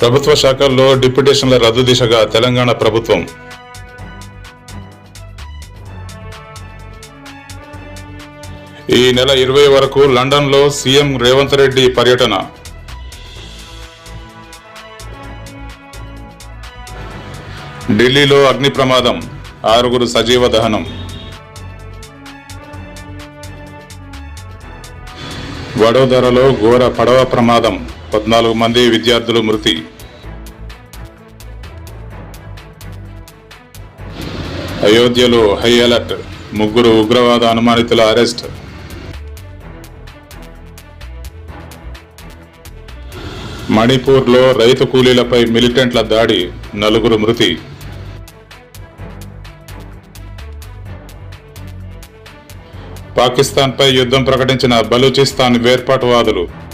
ప్రభుత్వ శాఖల్లో డిప్యుటేషన్ల రద్దు దిశగా తెలంగాణ ప్రభుత్వం. ఈ నెల ఇరవై వరకు లండన్లో సీఎం రేవంత్ రెడ్డి పర్యటన. ఢిల్లీలో అగ్ని ప్రమాదం ఆరుగురు సజీవ దహనం. వడోదరలో ఘోర పడవ ప్రమాదం. పద్నాలుగు మంది విద్యార్థులు మృతి. అయోధ్యలో హై అలర్ట్. ముగ్గురు ఉగ్రవాద అనుమానితుల అరెస్ట్. మణిపూర్లో రైతు కూలీలపై మిలిటెంట్ల దాడి. నలుగురు మృతి. పాకిస్తాన్పై యుద్ధం ప్రకటించిన బలూచిస్తాన్ వేర్పాటువాదులు.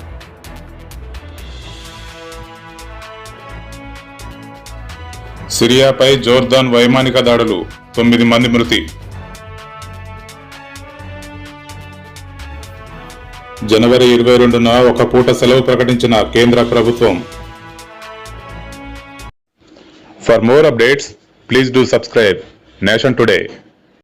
సిరియాపై జోర్దాన్ వైమానిక దాడులు. తొమ్మిది మంది మృతి. జనవరి ఇరవై రెండున ఒక పూట సెలవు ప్రకటించిన కేంద్ర ప్రభుత్వం. For more updates please do subscribe nation today